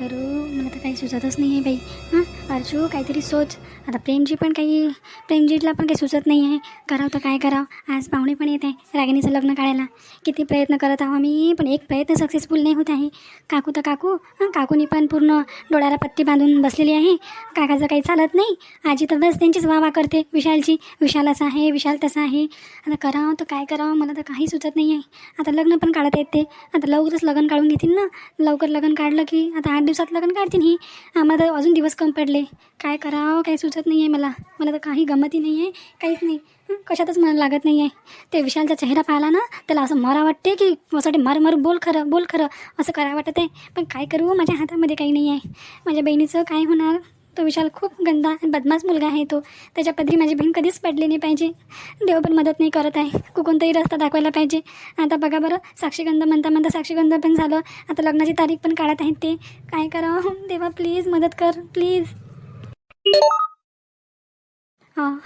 करू. मला तर काही सुचतच नाही आहे बाई. हां? अर्जू काहीतरी सोच. आता प्रेमजी पण काही प्रेमजीला पण काही सुचत नाही आहे करावं तर काय करावं? आज पाहुणे पण येत आहे रागिणीचं लग्न काढायला. किती प्रयत्न करत आहो आम्ही पण एक प्रयत्न सक्सेसफुल नाही होत आहे. काकू तर काकू हां काकूनी पण पूर्ण डोळ्याला पट्टी बांधून बसलेली आहे. काकाचं काही चालत नाही. आजी तर बस त्यांचीच वा वा करते विशालची. विशाल असा आहे विशाल तसा आहे. आता करावं तर काय करावं? मला तर काही सुचत नाही आहे आता लग्न पण काढत येते. आता लवकरच लग्न काढून घेतील ना? लवकर लग्न काढलं की आता आठ दिवसात लग्न काढतील ही. आम्हाला तर अजून दिवस कमी पडले. काय करावं? काही सुचत नाही आहे मला. मला तर काही गमतही नाही आहे काहीच नाही. कशातच मला लागत नाही आहे ते विशालचा चेहरा पाहिला ना त्याला असं मरा वाटते की मसाठी मर मर बोल खरं बोल खरं असं करा वाटत. आहे पण काय करू? माझ्या हातामध्ये काही नाही आहे माझ्या बहिणीचं काय होणार? तो विशाल खूप गंदा बदमाश मुलगा आहे तो. त्याच्या पदरी माझी बहीण कधीच पडली नाही पाहिजे. देव पण मदत नाही करत आहे. को- कोणताही रस्ता दाखवायला पाहिजे. आता बघा बरं साक्षीगंध म्हणता म्हणता साक्षीगंध पण झालं. आता लग्नाची तारीख पण काढत आहेत ते. काय करावं? देवा प्लीज मदत कर प्लीज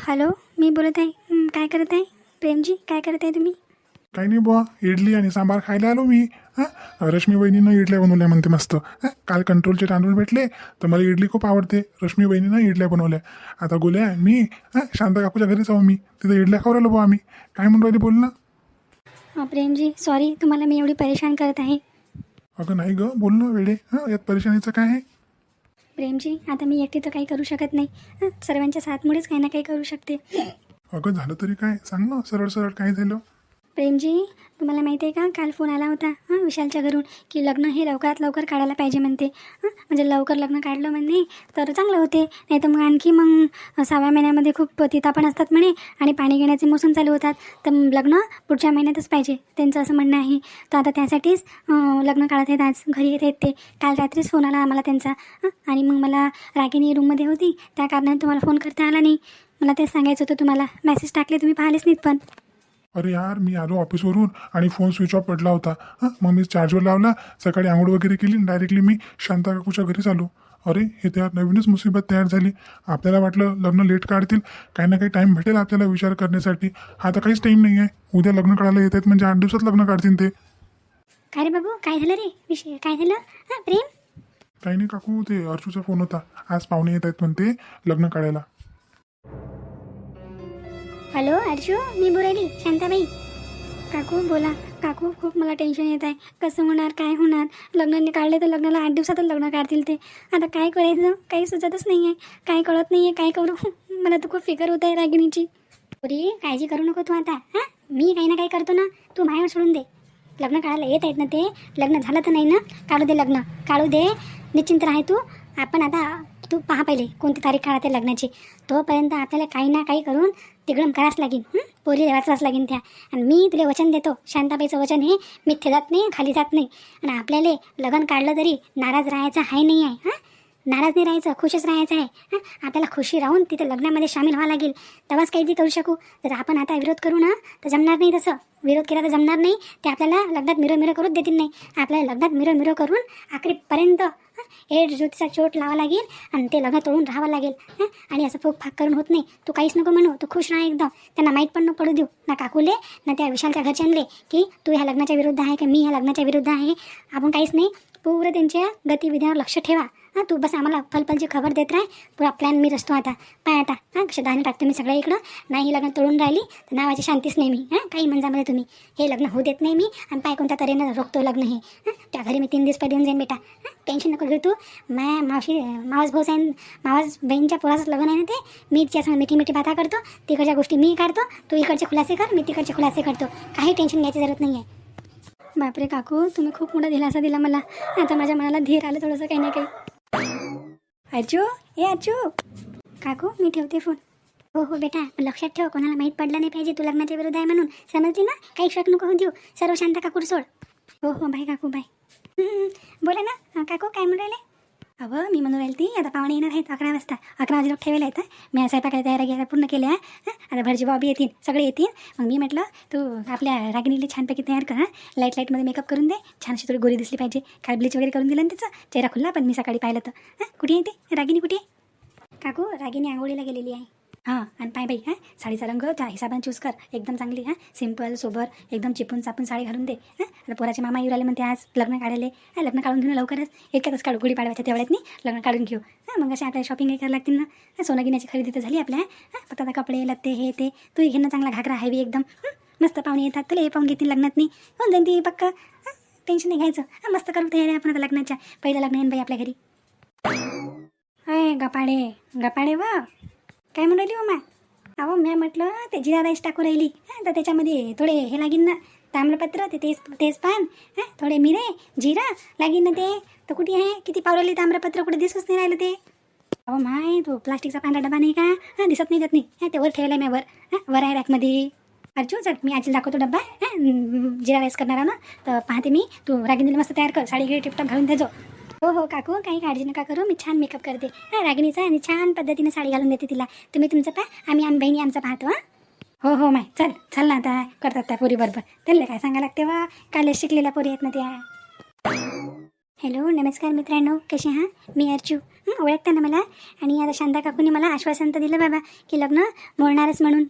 हॅलो मी बोलत आहे. हं, काय करत आहे? प्रेमजी काय करत आहे तुम्ही? काही नाही बुवा इडली आणि सांबार खायला आलो मी. हां रश्मी वहिनीनं इडल्या बनवल्या म्हणते मस्त. हां काल कंट्रोलचे तांदूळ भेटले तर मला इडली खूप आवडते. रश्मी वहिनीनं इडल्या बनवल्या. आता गोल्या मी हां शांत काकूच्या घरी जाऊ मी. तिथे इडल्या खाऊ राहिलो बुवा आम्ही. काय म्हणून राहिली बोल ना हां प्रेमजी सॉरी तुम्हाला मी एवढी परेशान करत आहे. अगं नाही ग बोल ना वेळे हां यात परेशानीचं काय आहे? प्रेमजी आता मी एकटी तर काही करू शकत नाही. हं, सर्वांच्या साथमुळेच काही ना काही करू शकते. अगं झालं तरी काय? सांग ना सरळ सरळ काय झालं? प्रेमजी तुम्हाला माहिती आहे का? काल फोन आला होता हां विशालच्या घरून की लग्न हे लवकरात लवकर काढायला पाहिजे म्हणते. हां म्हणजे लवकर लग्न काढलं म्हणे तर चांगलं होते. नाही तर मग आणखी मग सहाव्या महिन्यामध्ये खूप पतिता पण असतात म्हणे आणि पाणी घेण्याचे मोसम चालू होतात. तर लग्न पुढच्या महिन्यातच पाहिजे त्यांचं असं म्हणणं आहे. तर आता त्यासाठीच लग्न काढत आहेत आज घरी येत आहेत ते. काल रात्रीच फोन आला आम्हाला त्यांचा हां आणि मग मला रागिनी रूममध्ये होती. त्या कारणाने तुम्हाला फोन करता आला नाही. मला तेच सांगायचं होतं तुम्हाला. मेसेज टाकले तुम्ही पाहिलेच नाहीत पण. अरे यार मी आलो ऑफिसवरून आणि फोन स्विच ऑफ पडला होता. हां मग मी चार्जवर लावला सकाळी आंघोळ वगैरे केली डायरेक्टली मी शांता काकूच्या घरी आलो. अरे हे त्या नवीनच मुसीबत तयार झाली. आपल्याला वाटलं लग्न लेट काढतील काही ना काही टाईम भेटेल आपल्याला विचार करण्यासाठी. आता काहीच टाईम नाही आहे उद्या लग्न काढायला येत आहेत म्हणजे आठ दिवसात लग्न काढतील ते. काय रे बाबू काय झालं रे? विषय काय झालं? हां प्रेम? काही नाही काकू ते अर्जूचा फोन होता. आज पाहुणे येत आहेत म्हणते लग्न काढायला. हॅलो अर्जू मी बुरेली शांताबाई. काकू बोला. काकू खूप मला टेन्शन येत आहे. कसं होणार काय होणार? लग्नाने काढले तर लग्नाला आठ दिवसातच लग्न काढतील ते. आता काय करायचं? काही सुचतच नाही आहे काय कळत नाही आहे काय करू? मला तर खूप फिकर होत आहे रागिणीची. पुरी काळजी करू नको तू आता हां? मी काही ना काही करतो ना तू माझ्यावर सोडून दे. लग्न काढायला येत आहेत ना ते. लग्न झालं तर नाही ना? काढू दे लग्न. काढू दे. निश्चिंत राह तू. आपण आता तू पहा पहिले कोणती तारीख काढते लग्नाची. तोपर्यंत आपल्याला काही ना काही करून तिकडून करावंच लागेल हं? पोरीला वाचवाच लागेल त्या. आणि मी तुला वचन देतो. शांताबाईचं वचन हे मिथ्य जात नाही खाली जात नाही. आणि आपल्याला लग्न काढलं तरी नाराज राहायचं आहे नाही आहे हां? नाराज नाही राहायचं खुशच राहायचं आहे. आपल्याला खुशी राहून तिथे लग्नामध्ये सामील व्हावं लागेल. तेव्हाच काहीतरी करू शकू. जर आपण आता विरोध करू ना तर जमणार नाही तसं. विरोध केला तर जमणार नाही. ते आपल्याला लग्नात मिरो मिरो करूच देतील नाही. आपल्याला लग्नात मिरो मिरो करून आखरीपर्यंत एड ज्योतीचा चोट लावा लागेल आणि ते लग्न तोडून राहावं लागेल. आणि असं फूक फाक करून होत नाही. तू काहीच नको म्हणू. तू खुश राहा एकदम. त्यांना माहीत पण नको पडू देऊ. ना काकूले ना त्या विशालच्या घरच्यांले की तू ह्या लग्नाच्या विरुद्ध आहे की मी ह्या लग्नाच्या विरुद्ध आहे. आपण काहीच नाही. पूर्ण त्यांच्या गतिविधीवर लक्ष ठेवा. हां तू बस आम्हाला फलफलची खबर देत राह. पुरा प्लॅन मी रचतो आता. पाय आता. हां कशा दाणे टाकतो मी सगळं इकडं. नाही ही लग्न तोडून राहिली तर नावाची शांतीच नाही मी. हां काही म्हणजा मला तुम्ही. हे लग्न होऊ देत नाही मी आणि पाय कोणत्या तऱ्हेनं रोखतो लग्न हे. हां त्या घरी मी तीन दिवस पहिले येऊन जाईन बेटा. हां टेन्शन नको घेऊ तू. माय मावशी मावस भाऊ साहेब मावस बहीणच्या पुराचंच लग्न आहे ना ते मी तिच्यासमोर मिठी मिठी बाता करतो. तिकडच्या गोष्टी मी काढतो. तू इकडचे खुलासे कर मी तिकडचे खुलासे करतो. काही टेन्शन घ्यायची जरूरत नाही आहे बापरे काकू तुम्ही खूप मोठा दिलासा दिला मला. आता माझ्या मनाला धीर आलं थोडंसं काही ना काही. अजू ए अजू काकू मी ठेवते फोन हो हो बेटा लक्षात ठेव कोणाला माहीत पडलं नाही पाहिजे तू लग्नाच्या विरोध आहे म्हणून. समजली ना? काही शक नको होऊ देऊ. सर्व शांत काकूड सोड. हो हो बाय काकू बाय. बोला ना काकू काय म्हणून राहिले? अवं मी म्हणून राहील ती आता पाहुणे येणार आहेत अकरा वाजता. अकरा वाजे लोक ठेवले आहेत मी स्वयंपाकाच्या तयारी घ्यायला पूर्ण केल्या. हं? आता भरजी बॉबी येतील सगळे येतील. मग मी म्हटलं तू आपल्या रागिणीला छानपैकी तयार कर हां? लाइट लाईटमध्ये मेकअप करून दे. छान अशी थोडी गोरी दिसली पाहिजे. काय ब्लीच वगैरे करून दिलं ना तिचं चेहरा खुल्ला पण मी सकाळी पाहिलं तर. हां? कुठे येते रागिनी कुठे काकू रागिनी आंघोळीला गेलेली आहे. हां आणि पाय बाई हां साडीचा रंग त्या हिसाबाने चूज कर. एकदम चांगली हां सिंपल सोबर एकदम चिपून चापून साडी घालून दे. हां आता पोराचे मामा येऊ राहिले म्हणते आज लग्न काढले हां लग्न काढून घेऊन लवकरच. इतक्यातच काढू गुढी पाडवायच्या तेवढ्यात नाही लग्न काढून घेऊ. हां मग अशा आपल्याला शॉपिंग करायला लागतील ना. हां सोनं घेण्याची खरेदी तर झाली आपल्या. हां फक्त आता कपडे लत्ते हे ते. तू घेणं चांगला घागरा हवी एकदम. मस्त पाहुणे येतात तुला हे पाहून घेतील लग्नात नाही होऊन जाईन ती पक्क. टेन्शन नाही घ्यायचं. हां मस्त करू तयारी आपण आता लग्नाच्या. पहिलं लग्न येईन बाई आपल्या घरी. अय गपाडे गपाडे वा. काय म्हणून राहिली हो मा अहो मी म्हटलं ते जिरा राईस टाकू राहिली. हां तर त्याच्यामध्ये थोडे हे लागीन ना ताम्रपत्र ते तेज तेजपान हां थोडे मिरे जिरा लागीन ना ते. तर कुठे आहे? किती पावलेली ताम्रपत्र? कुठे दिसूच नाही राहिलं ते. अहो माय तो प्लास्टिकचा पांढरा डबा नाही का? हां दिसत नाही त्यात नाही. हां ते वर ठेवला मी वर. हां वर आहे रॅकमध्ये. अर्जू चल मी आजी दाखवतो डब्बा. हां जिरा राईस करणार ना? तर पाहते मी. तू रागिनीला मस्त तयार कर. साडी गिडी टिपटॉप घालून देजो हो हो काकू काही काळजी नका करू मी छान मेकअप करते. हां रागिणीचा आणि छान पद्धतीने साडी घालून देते तिला. तुम्ही तुमचं पहा आम्ही आम्ही बहिणी आमचं पाहतो हां. हो हो माय चल चल ना आता करतात त्या पोरी बरोबर. त्यांना काय सांगा लागते वा कालच शिकलेल्या पोरी आहेत ना त्या. हॅलो नमस्कार मित्रांनो कसे हां मी अर्चू. ओळखता ना मला? आणि आता शांता काकूने मला आश्वासन तर दिलं बाबा की लग्न मोडणारच म्हणून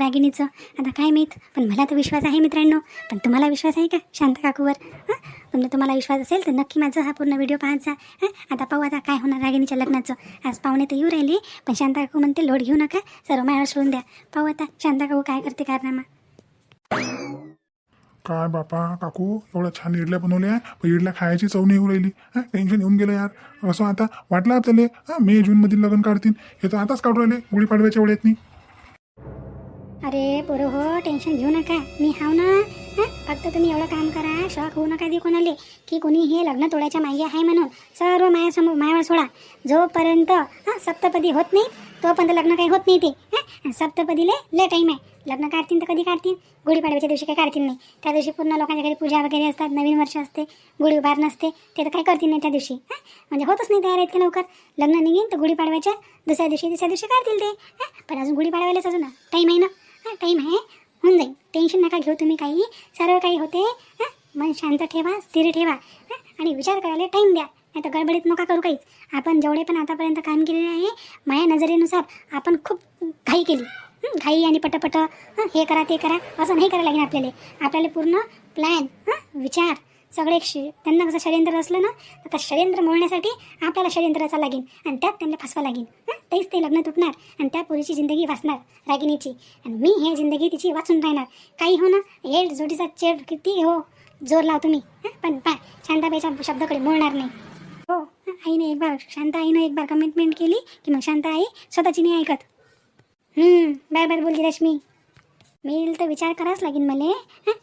रागिणीचं. आता काय माहीत? पण मला तर विश्वास आहे मित्रांनो. पण तुम्हाला विश्वास आहे का शांता काकूवर? हां? तुमचा तुम्हाला विश्वास असेल तर नक्की माझा हा पूर्ण व्हिडिओ पाहत जा हां? आता पाहू आता काय होणार रागिणीच्या लग्नाचं. आज पाहुणे तर येऊ राहिले पण शांता काकू म्हणते लोड घेऊ नका सर्व मायावर सोडून द्या. पाहू आता शांता काकू काय करते कारनामा. काय बापा काकू एवढ्या छान इडल्या बनवल्या पण इडल्या खायची चव नाही येऊ राहिली. हां? टेन्शन येऊन गेलं यार. असं आता वाटलं आपल्याला हां? मे जूनमधील लग्न काढतील हे तर आताच काढू राहिले गुढीपाडव्याच्या वेळेत नाही अरे पोरं हो टेन्शन घेऊ नका. मी हाव ना? फक्त तुम्ही एवढं काम करा शॉक होऊ नका दे कोणाले की कोणी हे लग्न तोडायच्या मागे आहे म्हणून. सर्व मायासमोर मायावर सोडा. जोपर्यंत हां सप्तपदी होत नाही तोपर्यंत लग्न काही होत नाही ते हां? सप्तपदीले ले टाईम आहे. लग्न काढतील तर कधी काढतील? गुढीपाडव्याच्या दिवशी काही काढतील नाही. त्या दिवशी पूर्ण लोकांच्या घरी पूजा वगैरे असतात नवीन वर्ष असते गुढी उभार नसते ते तर काय करतील नाही त्या दिवशी हां? म्हणजे होतच नाही तयार इतक्या लवकर. लग्न निघेन तर गुढीपाडव्याच्या दुसऱ्या दिवशी तिसऱ्या दिवशी काढतील ते हां? पण अजून गुढीपाडव्यालाच अजून टाईम आहे ना? हां टाईम आहे. होऊन जाईल. टेन्शन नका घेऊ तुम्ही काही. सर्व काही होते. हां? मन शांत ठेवा स्थिर ठेवा. हां? आणि विचार करायला टाईम द्या. नाही तर गडबडीत नका करू काहीच. आपण जेवढे पण आतापर्यंत काम केलेले आहे माझ्या नजरेनुसार आपण खूप घाई केली. घाई आणि पटपट. हे? करा ते करा. असं नाही करायला लागेल आपल्याला. आपल्याला पूर्ण प्लॅन हां? विचार. सगळे श त्यांना कसं षडयंत्र असलं ना तर त्या षडयंत्र मोडण्यासाठी आपल्याला षडयंत्राचा लागेल. आणि त्यात त्यांना फसवा लागेल. हां? तेच ते लग्न तुटणार. आणि त्या पोरीची जिंदगी वाचणार रागिणीची. आणि मी हे जिंदगी तिची वाचून राहणार. काही हो ना हे जोडीचा चेड किती हो जोर लाव तुम्ही. हां? पण पा शांताबाईच्या शब्दाकडे मोडणार नाही. हो आईने एक बार शांता आईनं एक बार कमिटमेंट केली की मग शांता आई स्वतःची नाही ऐकत. बाय बाय बोलली रश्मी. मी तर विचार करावाच लागेल मला.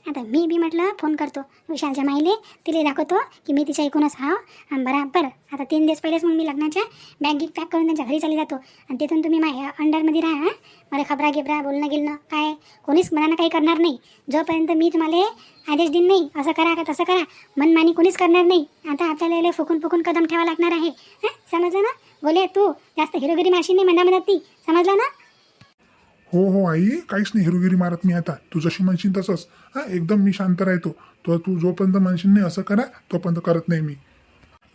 आता मी बी म्हटलं फोन करतो. विशालच्या माईले. तिला दाखवतो की मी तिच्या ऐकूनच हा आणि बराबर. आता तीन दिवस पहिलेच मग मी लग्नाच्या बॅग पॅक करून त्यांच्या घरी चाली जातो. आणि तिथून तुम्ही माझ्या अंडरमध्ये राहा मला खबरा गिबरा बोलणं गेलं काय? कोणीच मनानं काही करणार नाही. जोपर्यंत मी तुम्हाला आदेश देईन नाही असं करा का तसं करा मनमानी कोणीच करणार नाही. आता आपल्याला याला फुकून फुकून कदम ठेवा लागणार आहे. हां? समजलं ना? बोले तू जास्त हिरोगिरी माशी नाही मनामनात ती समजलं ना? हो हो आई काहीच नाही हिरोगिरी मारत मी आता. तू जशी म्हणशील तसंच. हां एकदम मी शांत राहतो. तर तू जोपर्यंत म्हणशील नाही असं करा तोपर्यंत करत नाही मी.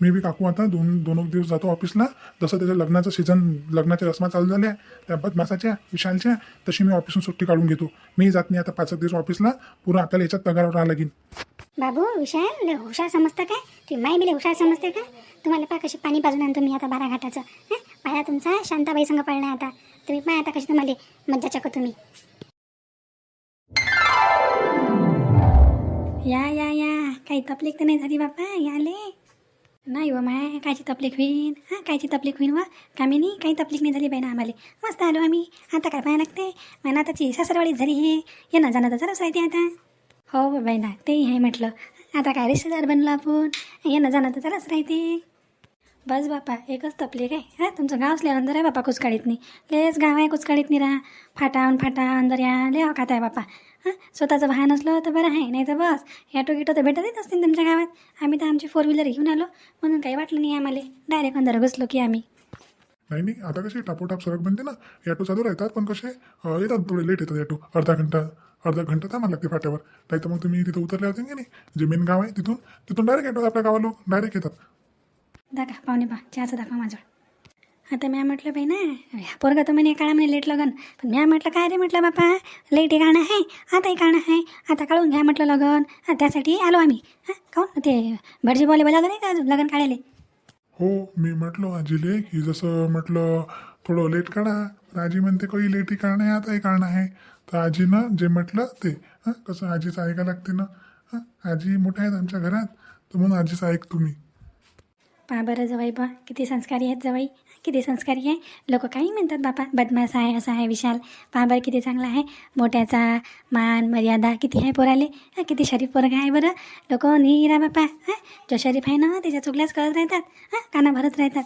मी बी काकू आता दोन दोन एक दिवस जातो ऑफिसला. जसं त्याच्या लग्नाचं सीझन लग्नाच्या रस्मा चालू झाल्या त्या बदमासाच्या विशालच्या तशी मी ऑफिसून सुट्टी काढून घेतो. मी जात नाही आता पाच एक दिवस ऑफिसला. पूर्ण आपल्याला याच्यात पगारावर राहा लागेल. बाबू विशाल हुशार समजतं काय? तुम्ही माय बिले हुशार समजते का? तुम्हाला पा कशी पाणी पाजून आणतो मी आता बारा घाटाचं हं? पाया तुमचा शांताबाई संग पडणार आता. तुम्ही पाय आता कशी तुम्हाला मज्जा चको तुम्ही. या या या. काही तपलीक तर नाही झाली बापा. याले. नाही व माय कायची तपलीक होईन? हां कायची तपलीक होईन व? नाही काही तकलीफ नाही झाली बाई ना आम्हाला. मस्त आलो आम्ही. आता काय पाहायला लागते मला आताची सासरवाडीत झाली हे. येणं जाणं तर जराच राहते आता. हो बाई ना तेही आहे म्हटलं. आता काय रिश्तेदार बनलो आपण? येणं जाणं तर जराच राहते. बस बापा एकच तपले काय हां तुमचं गावच लय अंदर आहे बापा कुचकाळीत नाही लेच गाव आहे कुचकाळीत नाही राहा फाटावून फाटा अंदर या. लय औकात आहे बापा. हां स्वतःचं वाहन असलं तर बरं आहे नाही तर बस. ॲटो गिटो तर भेटतच असतील तुमच्या गावात. आम्ही तर आमची फोर व्हीलर घेऊन आलो. म्हणून काही वाटलं नाही आम्हाला. डायरेक्ट अंदर घुसलो की आम्ही. नाही नाही आता कसे टापोटाप सरक बनते ना. ॲटो चालू राहतात पण कसे येतात थोडे लेट येतात ॲटो अर्धा घंटा अर्धा घंटा थांबा लागते फाट्यावर. नाही तर मग तुम्ही तिथं उतरले होते की नाही? जे मेन गाव आहे तिथून तिथून डायरेक्ट ॲटो आपल्या गावाला डायरेक्ट येतात. दाखा पाहुणे पा चहाचं दाखवा माझं आता म्या म्हटलं बाई ना ह्या पोरगा तर म्हणे काढा म्हणे लेट लगन. पण म्या म्हटलं काय रे म्हटलं बापा? लेट हे गाणं आहे आताही काढणं आहे आता काढून घ्या म्हटलं लगन. त्यासाठी आलो आम्ही. हां काहून? ते भटजी बोले बोला नाही का लगन काढायला? हो मी म्हटलो आजीले की जसं म्हटलं थोडं लेट काढा. आजी म्हणते काही लेटी कारण आहे आताही कारण आहे. तर आजीनं जे म्हटलं ते हां कसं आजीचं ऐका लागते ना. हां आजी मोठ्या आहेत आमच्या घरात तर म्हणून आजीचं ऐक तुम्ही. पहा बरं जवाई बा किती संस्कारी आहेत जवाई. किती संस्कारी आहे. लोक काही म्हणतात बापा बदमाश आहे असा आहे विशाल. पहा बरं किती चांगला आहे. मोठ्याचा मान मर्यादा किती आहे पोराले. हां किती शरीफ पोरगा आहे बरं. लोक निरा बापा हां जो शरीफ आहे ना त्याच्या चुकल्याच करत राहतात. हां काना भरत राहतात.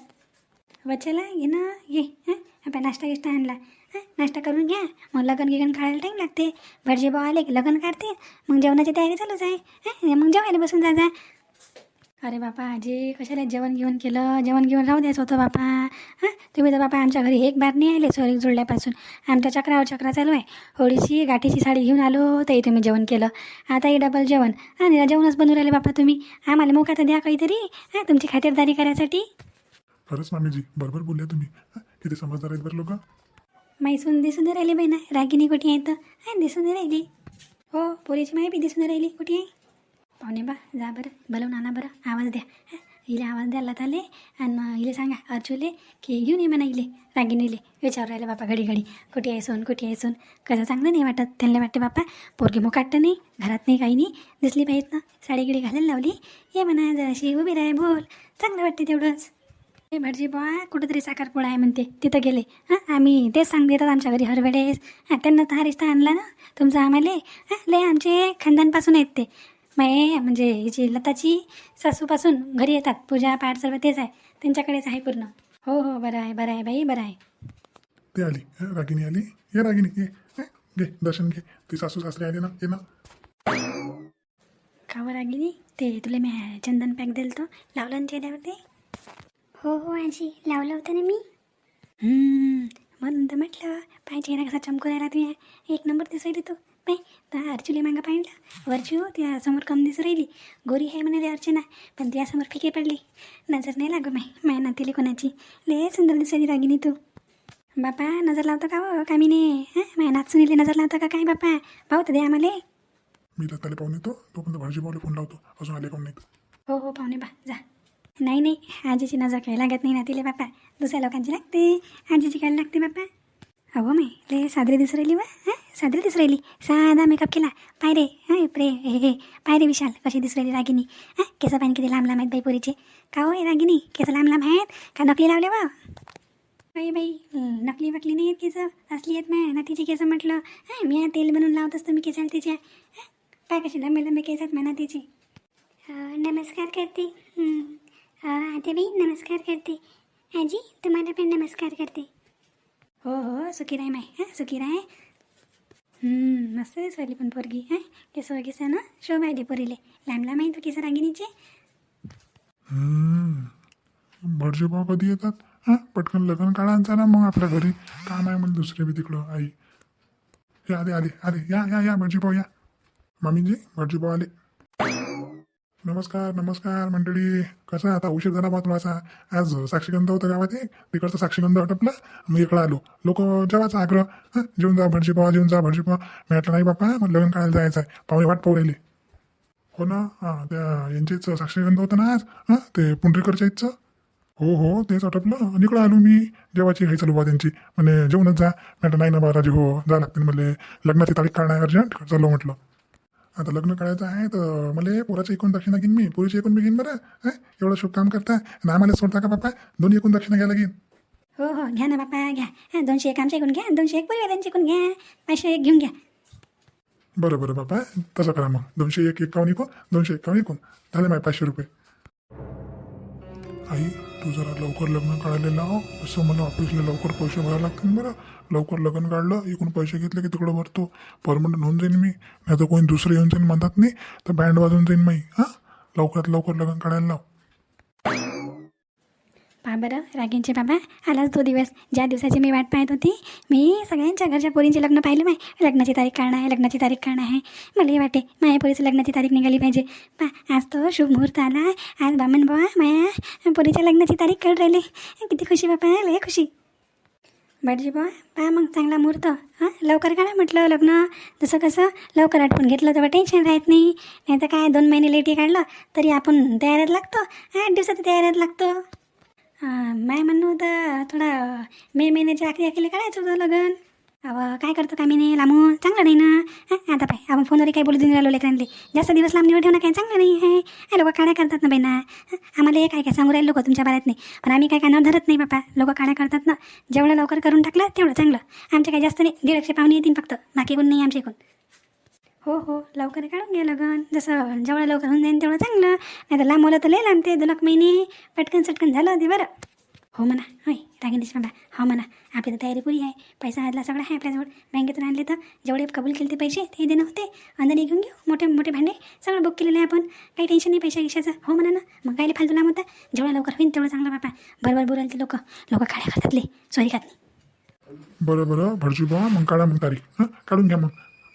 वचला घे ना ये हां आपण नाश्ता गिष्टा आणला. हां नाश्ता करून घ्या. मग लगन गिगन काढायला टाईम लागते. भटजी भाऊ आले की लगन काढते. मग जेवणाची तयारी चालूच आहे. हां मग जेवायला बसून जा जा. अरे बापा आजी कशाला जेवण घेऊन केलं? जेवण घेऊन राहू द्यायचं होतं बापा. हां? तुम्ही तर बापा आमच्या घरी एक बार नाही आले चोरी जुळल्यापासून. आमच्या चक्रावर चक्रा चालू आहे. होळीची गाठीची साडी घेऊन आलो तरी तुम्ही जेवण केलं. आताही डबल जेवण. हां निरा जेवणच बनवून राहिले बापा तुम्ही. आम्हाला मोका तर द्या काहीतरी. हां तुमची खातिरदारी करायसाठी. खरंच मामीजी बरोबर बोलले तुम्ही. किती समजदार आहेत बरं लोक. माई सून दिसून नाही राहिली बाई ना. रागिनी कुठे आहे तर हां दिसून नाही राहिली. हो पोरीची बी दिसून नाही राहिली. कुठे आहे? पाहुणे बा जा बरं. बोलवून आणा बरं आवाज द्या. हं, हिला आवाज द्यायला आले आणि मग हिला सांगा अर्जुले की घेऊन ये म्हणा हिले रागिनीले विचारू राहिले बापा घडी घडी कुठे आहे कुठे आहे कसं चांगलं नाही वाटत? त्यांना वाटते बापा पोरगी मोकाटतं नाही घरात नाही काही नाही. दिसली पाहिजेत ना? साडी गिडी घालायला लावली. ये म्हणा जराशी उभी राह बोल. चांगलं वाटते तेवढंच. हे भटजी बुवा कुठंतरी साखरपुडा आहे म्हणते. तिथं गेले. हां आम्ही तेच सांगते येतात आमच्या घरी हरवेळेस हां त्यांना तर हा रिश्ता आणला ना तुमचा आम्हाला. हां लय आमचे खानदानपासून आहेत ते. मै म्हणजे हिची लताची सासूपासून घरी येतात पूजा पाठ सर्व तेच आहे त्यांच्याकडेच आहे पूर्ण. हो हो बरं आहे बरं आहे बाई बरं आहे. ते आली हं, रागिनी आली. ये रागिनी ये हं, घे दर्शन घे. ती सासू सासरे आले ना ये ना. कावर आगिनी ते तुला मी चंदन पॅक दिलं तो लावलं ना चेहऱ्यावरती? हो हो आजी लावलं होतं ना मी. हम्म, म्हणून तर म्हटलं पाय चेहरा कसा चमकू राहिला तुम्ही एक नंबर दिसू राहिली तू. पाय तर अर्जुली मागं पाहिलं. वरची त्या समोर कम दिसू राहिली. गोरी आहे म्हणे रे अर्चना पण त्यासमोर फिके पडली. नजर नाही लागू माय माय नातीली कोणाची. लय सुंदर दिसायची रागिनी तू. बापा नजर लावता का हो कामीने? हां? माय नाचुनीले नजर लावता का काय बापा? पाहू तर दे आम्हाला. मी लताले पाहून येतो तोपर्यंत भाजी भाऊला फोन लावतो. अजून आले कोण नाहीत? हो हो पाहुणे बा जा. नाही नाही आजीची नजर काही लागत नाही ना तिले बापा. दुसऱ्या लोकांची लागते. आजीची काय लागते बापा? अहो मी ले सादरी दिसू राहिली वा हां? सादरी दिसू राहिली. साधा मेकअप केला. पाय रे हां प्रे हे हे. पाय रे विशाल कशी दिसू राहिली रागिनी. हां केस पाणी किती लांब लांब आहेत बाई पोरीचे. का हो रागिनी? केस लांब लांब आहेत? का नकली लावले वा बाई बाई नकली वकली नाही आहेत केस. असली आहेत ना नातीची केस म्हटलं. हां मी हा तेल बनवून लावत असतो मी केसाला तिच्या पाय कशी लंबे लंबे केस आहेत म्हणा तिची नमस्कार करते. आतेबाई नमस्कार करते. आजी तुम्हाला पण नमस्कार करते. हो हो सुखी राय माय हां सुखी राय मस्त दिसली पण पोरगी हां केस आहे ना? शोभा आहे पोरीले. लांब लांब आहे तू केस रांगिणीचे? हम्म. भटजी कधी येतात? हां पटकन लग्न काढायचं ना मग आपल्या घरी. काम आहे म्हणजे दुसरे बी तिकडं आई. या आले आले आले या या या भटजी भाऊ या. मामीजी भटजी भाऊ आले. नमस्कार नमस्कार मंडळी. कसं आहे आता? उशीर झाला बा थोडासा. आज साक्षीगंध होतं गावात एक. तिकडचं साक्षीगंध आटपला. मी इकडं आलो. लोक जेवायचा आग्रह. हं जेवून जा भटजी भाऊ जेवून जा भटजी भाऊ मी म्हटलं नाही बापा मग लग्न काढायला जायचं आहे? पाहुणे वाट पाहू राहिले. हो ना? हां त्या यांचेच साक्षीगंध होतं ना आज? हां ते पुंडरीकरच्या इथचं? हो हो तेच आटपलं. आणि इकडं आलो मी. जेवायची घाई चालू बा त्यांची. म्हणजे जेवणच जा. म्हटलं नाही ना बा राजे हो जा लागते मला लग्नाची तारीख काढणार अर्जंट. चालू म्हटलं. आता लग्न करायचं आहे तर मला पोराची एकूण दक्षिणा घेईन मी. पोरीची एकूण मी घेईन बरं हां? एवढं शुभ काम करता आणि आम्हाला सोडता का बापा दोन्ही एकूण दक्षिणा घ्यायला घेईन हो हो. घ्या ना बापा घ्या. हां दोनशे एक आमच्या घ्या दोनशे एक पोरी त्यांच्या इकडून घ्या. पाचशे एक घेऊन घ्या. बरं बरं बापा तसं करा मग. दोनशे एक एकावन्न एकूण दोनशे एकावन्न एकूण. झाले माझे पाचशे रुपये. आई तू जरा लवकर लग्न काढायला लाव. तसं मला ऑफिसला लवकर पैसे भरायला लागतील बरं. लवकर लग्न काढलं इकडून पैसे घेतले की तिकडं भरतो. परमनंट होऊन जाईन मी. नाही तर कोणी दुसरं येऊन जाईन म्हणतात नाही तर बँड वाजून जाईन मी. हां? लवकरात लवकर लग्न काढायला लाव. हा बरं रागींचे बाबा आलाच तो दिवस. ज्या दिवसाची मी वाट पाहत होती मी सगळ्यांच्या घरच्या पोरींचे लग्न पाहिलं माय लग्नाची तारीख काढणं आहे लग्नाची तारीख काढणं आहे. मलाही वाटे माझ्या पोरीचं लग्नाची तारीख निघाली पाहिजे. पा आज तो शुभ मुहूर्त आला. आज बामन बाबा माया पोरीच्या लग्नाची तारीख काढ राहिली. किती खुशी बापा लय खुशी. बटजी बॉय पहा मग चांगला मुहूर्त. हां लवकर काढा म्हटलं लग्न. जसं कसं लवकर आटपून घेतलं तर टेन्शन राहत नाही. नाही तर काय दोन महिने लेटी काढलं तरी आपण तयारीत लागतो. आठ दिवसात तयारीत लागतो. माय म्हणणं होतं थोडा मे महिन्याच्या आखरी आखरीला काढायचं होतं लग्न. अव काय करतो का मी नाही लांबून? चांगलं नाही ना? हां? आता पाय आपण फोनवर काही बोलू देऊन राहिलो लेकरांनी जास्त दिवस लांब निवड ठेवणं काय चांगलं नाही आहे हे लोक काड्या करतात ना बाई ना आम्हाला हे काय काय सांगू राहिले लोक तुमच्या बाऱ्यात नाही पण आम्ही काय कानावर धरत नाही बापा. लोक काड्या करतात ना. जेवढं लवकर करून टाकलं तेवढं चांगलं. आमचे काही जास्त नाही. दीडशे पाहुणे येतील फक्त. बाकी कोण नाही आमच्या एकूण हो हो. लवकर काढून घ्या लगन. जसं जेवढं लवकर होऊन जाईन तेवढं चांगलं. नाही तर लांब तर लय लांबते. दोन महिने. पटकन सटकन झालं ते बरं. हो म्हणा. होय रागिनीश बाबा हो म्हणा. आपली तर तयारी पुरी आहे. पैसा आदला सगळं आहे आपल्याजवळ. बँकेतून आणले तर जेवढे कबूल केले ते पैसे ते देणं होते. अंदर घेऊन घेऊ. मोठे मोठे भांडे. सगळं बुक केलेलं आहे आपण. काही टेन्शन नाही पैशा गिशाचं. हो म्हणा ना. मग कायले फालतू लांब होता. जेवढा लवकर होईल तेवढं चांगलं बापा. बरोबर बोलाल ते लोक. लोक काड्या करतातले सॉरी खात नाही. बरं बरं. भटजी बा मग काढा मग तारीख. हां? काढून घ्या मग.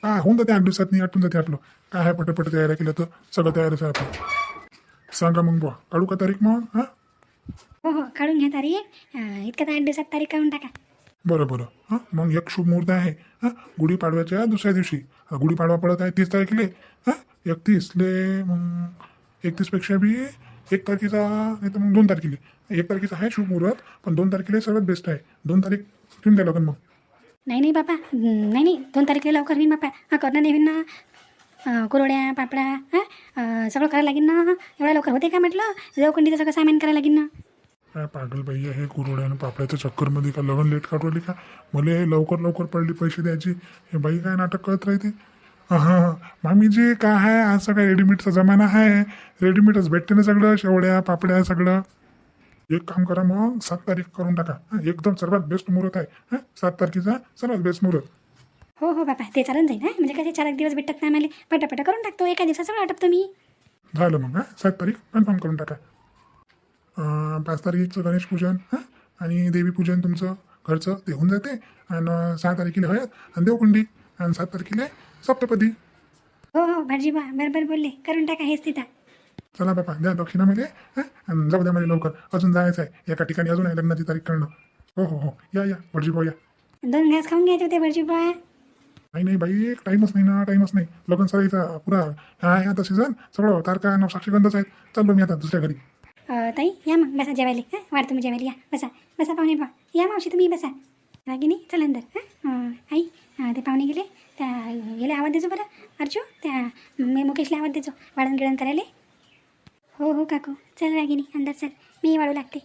हा होऊन जाते आठ दिवसात नाही आठवून जाते आपलं. काय आहे पटपट तयारी केलं तर सगळं तयारच आहे आपलं. सांगा मग बुवा. काढू का तारीख मग? हां? हो हो काढून घ्या तारीख अं, इतकं तर आठ दिवसात तारीख काढून टाका. बरं बरं. हां मग एक शुभ मुहूर्त आहे. हां गुढीपाडव्याच्या दुसऱ्या दिवशी. गुढीपाडवा पडत आहे तीस तारखेले. हां एकतीसले मग एकतीसपेक्षा बी एक तारखेचा नाही तर मग दोन तारखेले. एक तारखेचा आहे शुभ मुहूर्त पण दोन तारखेला सर्वात बेस्ट आहे. दोन तारीख ठेवून द्या लागेल मग. नाही नाही बापा. हं, नाही नाही. दोन तारखेला लवकर होईन बापा. हा करणं नाही होईन ना कुरोड्या कुरवड्या पापड्या हां? सगळं करायला लागेल ना? एवढ्या लवकर होते का म्हटलं? देवकुंडीचं सगळं सामान करायला लागेल ना? काय पागल बाई आहे कुरोड्या आणि पापड्याच्या चक्करमध्ये का लग्न लेट काढवली का? मला हे लवकर लवकर पडली पैसे द्यायची. हे बाई काय नाटक करत राहते हां हां मामीजी काय आहे? आज सगळं रेडीमेडचा जमाना आहे. रेडीमेडच भेटते ना सगळं शेवड्या पापड्या सगळं. एक काम करा मग सात तारीख करून टाका. एकदम सर्वात बेस्ट मुहूर्त आहे. हं, सात तारखेचा सर्वात बेस्ट मुहूर्त. हो हो बापा ते चालून जाईल ना म्हणजे कसे चार एक दिवस भेटतात ना आम्हाला? पटापटा करून टाकतो एका सगळं आटपतो मी झालं मग हां? सात तारीख? कन्फर्म करून टाका. अं, पाच तारीखचं गणेश पूजन हां? आणि देवी पूजन तुमचं घरचं ते होऊन जाते. आणि सहा तारखेला हळद आणि देवकुंडी आणि सात तारखेला सप्तपदी. हो हो भाजी बा बरोबर बोलले. करून टाका हेच तिथं. चला बापा द्या दक्षिणामध्ये हां? आणि जाऊ द्या मला लवकर. अजून जायचं आहे. एका ठिकाणी अजून आहे लग्नाची तारीख काढणं हो हो हो. या या. भटजी भाऊ या. दोन घास खाऊन घ्यायचे होते भाजी बा नाही नाही बाई टाईमच नाही ना टाईमच नाही. लग्न सराईचा पुरा हा आता सीझन सगळं तारका न साक्षीगंधच आहेत चाललो मी आता दुसऱ्या घरी. ताई या मग बसा जेवायला. हां वाढतो मी जेवायला. या बसा. बसा पाहुणे बा या मावशी तुम्ही बसा. रागिनी चल अंदर हां आई ते पाहुणे गेले. त्या गेले आवाज देजो बरं. अर्जू त्या मी मुकेशला आवाज देजो. वाढण गिळण करायला. हो हो काकू. चल रागिनी अंदर चल. मी वाढू लागते.